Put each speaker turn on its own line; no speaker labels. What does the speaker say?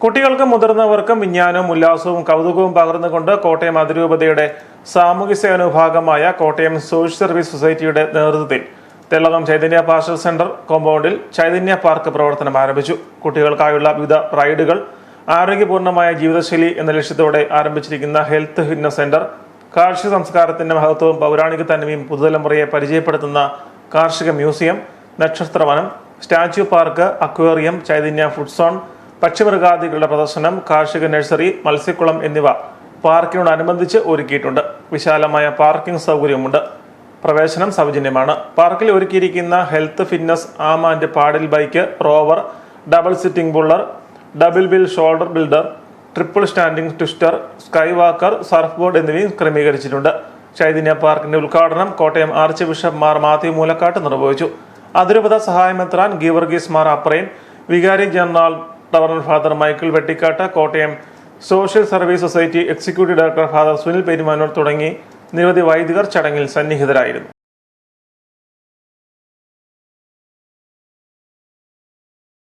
കുട്ടികൾക്കും മുതിർന്നവർക്കും വിജ്ഞാനവും ഉല്ലാസവും കൗതുകവും പകർന്നുകൊണ്ട് കോട്ടയം അതിരൂപതയുടെ സാമൂഹ്യ സേവന വിഭാഗമായ കോട്ടയം സോഷ്യൽ സർവീസ് സൊസൈറ്റിയുടെ നേതൃത്വത്തിൽ തെള്ളകം ചൈതന്യ പാർഷൽ സെന്റർ കോമ്പൗണ്ടിൽ ചൈതന്യ പാർക്ക് പ്രവർത്തനം ആരംഭിച്ചു. കുട്ടികൾക്കായുള്ള വിവിധ റൈഡുകൾ ആരോഗ്യപൂർണമായ ജീവിതശൈലി എന്ന ലക്ഷ്യത്തോടെ ആരംഭിച്ചിരിക്കുന്ന ഹെൽത്ത് ഫിറ്റ്നസ് സെന്റർ കാർഷിക സംസ്കാരത്തിന്റെ മഹത്വവും പൗരാണിക തന്മയും പുതുതലമുറയെ പരിചയപ്പെടുത്തുന്ന കാർഷിക museum നക്ഷത്രവനം statue park aquarium Chaitanya food zone പക്ഷിമൃഗാദികളുടെ പ്രദർശനം കാർഷിക നഴ്സറി മത്സ്യക്കുളം എന്നിവ പാർക്കിനോടനുബന്ധിച്ച് ഒരുക്കിയിട്ടുണ്ട്. വിശാലമായ പാർക്കിംഗ് സൗകര്യമുണ്ട്. പ്രവേശനം സൗജന്യമാണ്. പാർക്കിൽ ഒരുക്കിയിരിക്കുന്ന health fitness arm and paddle bike rover double sitting puller double bill shoulder builder triple standing twister sky walker surf board എന്നിവയും ക്രമീകരിച്ചിട്ടുണ്ട്. ചൈതന്യ പാർക്കിന്റെ ഉദ്ഘാടനം കോട്ടയം ആർച്ച് ബിഷപ്പ് മാർ മാത്യു മൂലക്കാട്ട് നിർവഹിച്ചു. അതിരൂപത സഹായമെത്രാൻ ഗീവർഗീസ് മാർ അപ്രൈൻ വികാരി general ഡവർണൽ father Michael Vettikattu Kottayam social service society executive director father Sunil Perumanoor തുടങ്ങി നിരവധി വൈദികർ ചടങ്ങിൽ സന്നിഹിതരായിരുന്നു.